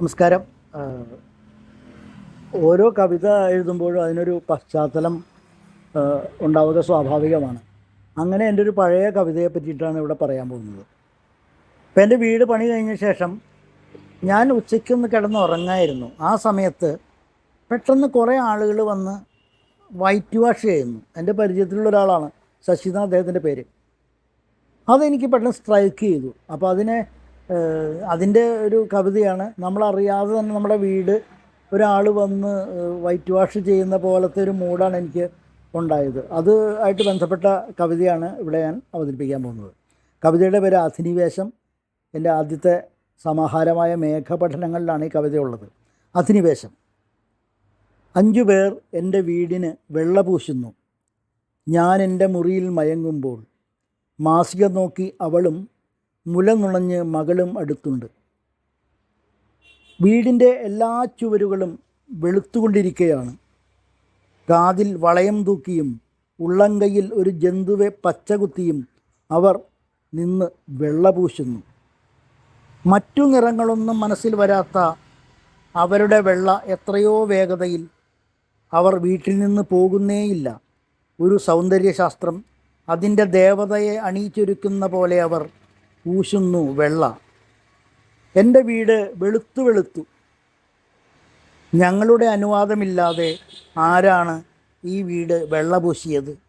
നമസ്കാരം. ഓരോ കവിത എഴുതുമ്പോഴും അതിനൊരു പശ്ചാത്തലം ഉണ്ടാവുക സ്വാഭാവികമാണ്. അങ്ങനെ എന്റെ ഒരു പഴയ കവിതയെ പറ്റിയിട്ടാണ് ഇവിടെ പറയാൻ പോകുന്നത്. ഇപ്പം എന്റെ വീട് പണി കഴിഞ്ഞ ശേഷം ഞാൻ ഉച്ചയ്ക്കൊന്ന് കിടന്ന് ഉറങ്ങായിരുന്നു. ആ സമയത്ത് പെട്ടെന്ന് കുറേ ആളുകൾ വന്ന് വൈറ്റ് വാഷ് ചെയ്യുന്നു. എന്റെ പരിചയത്തിലുള്ള ഒരാളാണ് ശശിനാഥ് അദ്ദേഹത്തിന്റെ പേര്. അതെനിക്ക് പെട്ടെന്ന് സ്ട്രൈക്ക് ചെയ്തു. അപ്പോൾ അതിനെ അതിന്റെ ഒരു കവിതയാണ് നമ്മളറിയാതെ തന്നെ നമ്മുടെ വീട് ഒരാൾ വന്ന് വൈറ്റ് വാഷ് ചെയ്യുന്ന പോലത്തെ ഒരു മൂഡാണ് എനിക്ക് ഉണ്ടായത്. അത് ആയിട്ട് ബന്ധപ്പെട്ട കവിതയാണ് ഇവിടെ ഞാൻ അവതരിപ്പിക്കാൻ പോകുന്നത്. കവിതയുടെ പേര് അധിനിവേശം എന്റെ ആദ്യത്തെ സമാഹാരമായ മേഘപഠനങ്ങളിലാണ് ഈ കവിതയുള്ളത് അധിനിവേശം അഞ്ചു പേർ എന്റെ വീടിന് വെള്ള പൂശുന്നു. ഞാൻ എന്റെ മുറിയിൽ മയങ്ങുമ്പോൾ മാസിക നോക്കി അവളും മുല നുണഞ്ഞ് മകളും അടുത്തുണ്ട്. വീടിന്റെ എല്ലാ ചുവരുകളും വെളുത്തുകൊണ്ടിരിക്കുകയാണ് കാതിൽ വളയം തൂക്കിയും ഉള്ളങ്കയിൽ ഒരു ജന്തുവെ പച്ചകുത്തിയും അവർ നിന്ന് വെള്ളപൂശുന്നു മറ്റു നിറങ്ങളൊന്നും മനസ്സിൽ വരാത്ത അവരുടെ വെള്ള എത്രയോ വേഗതയിൽ അവർ വീട്ടിൽ നിന്ന് പോകുന്നേയില്ല. ഒരു സൗന്ദര്യശാസ്ത്രം അതിന്റെ ദേവതയെ അണിയിച്ചൊരുക്കുന്ന പോലെ അവർ പൂശുന്നു വെള്ള. എന്റെ വീട് വെളുത്തു വെളുത്തു. ഞങ്ങളുടെ അനുവാദമില്ലാതെ ആരാണ് ഈ വീട് വെള്ള പൂശിയത്